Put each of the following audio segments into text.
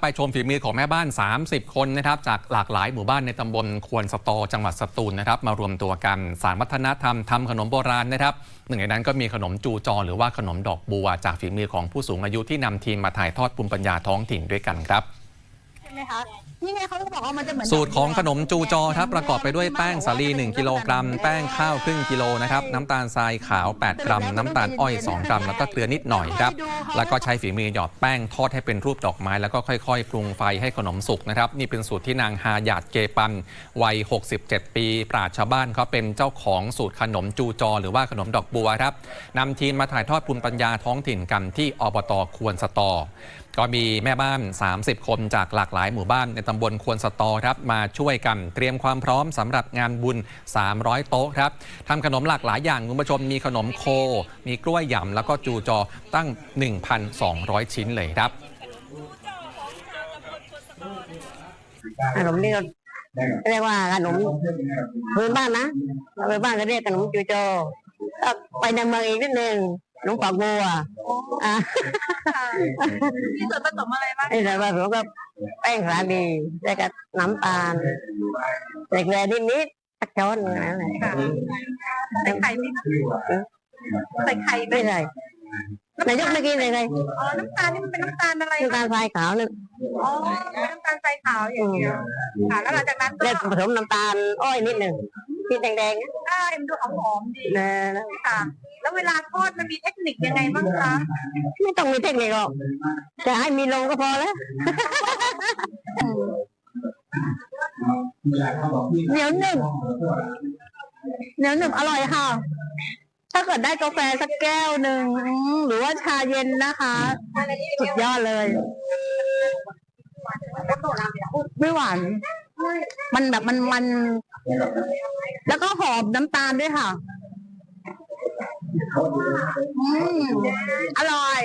ไปชมฝีมือของแม่บ้าน 30 คนนะครับจากหลากหลายหมู่บ้านในตำบลควนสตอจังหวัดสตูลนะครับมารวมตัวกันสารวัฒนธรรมทำขนมโบราณนะครับหนึ่งในนั้นก็มีขนมจูจอหรือว่าขนมดอกบัว จากฝีมือของผู้สูงอายุที่นำทีมมาถ่ายทอดภูมิปัญญาท้องถิ่นด้วยกันครับ ช่ไหมคะนี่ไงเขาก็บอกว่ามันจะเหมือนสูตรของขนมจูจอครับประกอบไปด้วยแป้งสาลี 1 กิโลกรัม แป้งข้าวครึ่งกิโลนะครับน้ำตาลทรายขาว 8 กรัม น้ำตาลอ้อย 2 กรัม แล้วก็เกลือนิดหน่อยครับแล้วก็ใช้ฝีมือหยอดแป้งทอดให้เป็นรูปดอกไม้ แล้วก็ค่อยๆ ปรุงไฟให้ขนมสุกนะครับนี่เป็นสูตรที่นางฮาหยาดเกปันวัย 67 ปี ปราชญ์ชาวบ้านเขาเป็นเจ้าของสูตรขนมจูจอ หรือว่าขนมดอกบัวครับนำทีมมาถ่ายทอดภูมิปัญญาท้องถิ่นกันที่อบตควรสตอ ก็มีแม่บ้าน 30 คนจากหลากหลายหมู่บ้านในตำบลควนสตอครับมาช่วยกันเตรียมความพร้อมสำหรับงานบุญ 300 โต๊ะครับทำขนมหลากหลายอย่างคุณผู้ชมมีขนมโค มีกล้วยหยำแล้วก็จูจอตั้ง 1,200 ชิ้นเลยครับขนมนี่ก็เรียกว่าขนมพื้นบ้านนะพื้นบ้านก็เรียกขนมจูจก็ไปในเมืองอีกนิดนึงขนมปากบัว อะมีส่วนผสมอะไรบ้างไอ้ส่วนผสมก็แป้งสาลีแล้วก็น้ำตาลใส่เกลือนิดๆสักช้อนหนึงนั่นแหละใส่ไข่ไหมคะใส่ไข่ไหมไม่ใส่นายกไม่กินเลยเลยอ๋อน้ำตาลนี่มันเป็นน้ำตาลอะไรน้ำตาลทรายขาวนึงอ๋อน้ำตาลทรายขาวอย่างเดียวค่ะ แล้วหลังจากนั้นก็แล้วผสมน้ำตาลอ้อยนิดหนึ่งที่แดงๆนะได้มันดูหอมๆดีนะค่ะแล้วเวลาทอดมันมีเทคนิคยังไงบ้างคะไม่ต้องมีเทคนิคหรอกจะให้มีลมก็พอแล้วเหนียวหนึบเหนียวหนึบอร่อยค่ะ ถ้าเกิดได้กาแฟสักแก้วหนึ่งอืมหรือว่าชาเย็นนะคะ สุดยอดเลย ไม่หวาน มันแบบมันมัน แล้วก็หอมน้ำตาลด้วยค่ะ อืมอร่อย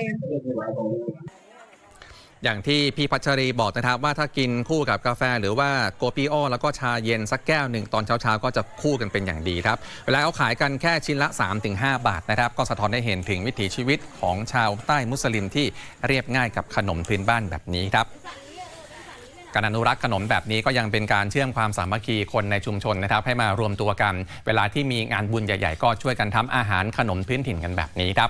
อย่างที่พี่พัชรีบอกนะครับว่าถ้ากินคู่กับกาแฟหรือว่าโกปิโอแล้วก็ชาเย็นสักแก้วหนึ่งตอนเช้าๆ ก็จะคู่กันเป็นอย่างดีครับ เวลาเขาขายกันแค่ชิ้นละ 3-5 บาทนะครับ ก็สะท้อนให้เห็นถึงวิถีชีวิตของชาวใต้มุสลิมที่เรียบง่ายกับขนมพื้นบ้านแบบนี้ครับ การอนุรักษ์ขนมแบบนี้ก็ยังเป็นการเชื่อมความสามัคคีคนในชุมชนนะครับ ให้มารวมตัวกัน เวลาที่มีงานบุญใหญ่ๆ ก็ช่วยกันทำอาหารขนมพื้นถิ่นกันแบบนี้ครับ